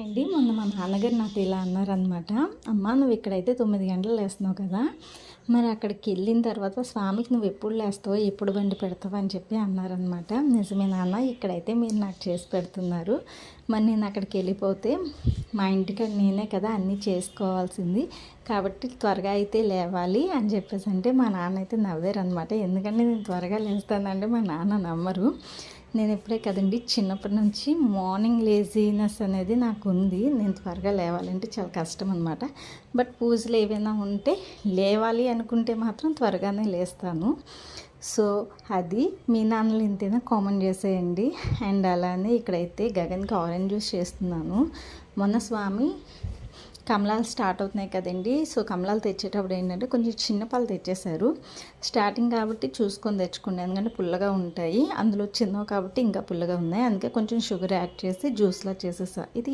అండి మొన్న మా నాన్నగారు నాతో ఇలా అన్నారనమాట అమ్మ నువ్వు ఇక్కడైతే తొమ్మిది గంటలు లేస్తున్నావు కదా. మరి అక్కడికి వెళ్ళిన తర్వాత స్వామికి నువ్వు ఎప్పుడు లేస్తావు ఎప్పుడు బండి పెడతావు అని చెప్పి అన్నారనమాట నిజమే నాన్న ఇక్కడైతే మీరు నాకు చేసి పెడుతున్నారు. మరి నేను అక్కడికి వెళ్ళిపోతే మా ఇంటికి నేనే కదా అన్నీ చేసుకోవాల్సింది. కాబట్టి త్వరగా అయితే లేవాలి అని చెప్పేసి అంటే మా నాన్న అయితే నవ్వారనమాట ఎందుకంటే నేను త్వరగా లేస్తానంటే మా నాన్న నమ్మరు. నేను ఇప్పుడే కదండి చిన్నప్పటి నుంచి మార్నింగ్ లేజీనెస్ అనేది నాకు ఉంది నేను త్వరగా లేవాలంటే చాలా కష్టం అనమాట బట్ పూజలు ఏవైనా ఉంటే లేవాలి అనుకుంటే మాత్రం త్వరగానే లేస్తాను. సో అది మీ నాన్నలు ఇంతైనా కామెంట్ చేసేయండి. అండ్ అలానే ఇక్కడైతే గగన్కి ఆరెంజ్ జ్యూస్ చేస్తున్నాను. మొన్న స్వామి కమలాలు స్టార్ట్ అవుతున్నాయి కదండి. సో కమలాలు తెచ్చేటప్పుడు ఏంటంటే కొంచెం చిన్న పాలు తెచ్చేశారు. స్టార్టింగ్ కాబట్టి చూసుకొని తెచ్చుకోండి ఎందుకంటే పుల్లగా ఉంటాయి. అందులో చిన్నవి కాబట్టి ఇంకా పుల్లగా ఉన్నాయి. అందుకే కొంచెం షుగర్ యాడ్ చేసి జ్యూస్లా చేసేసా. ఇది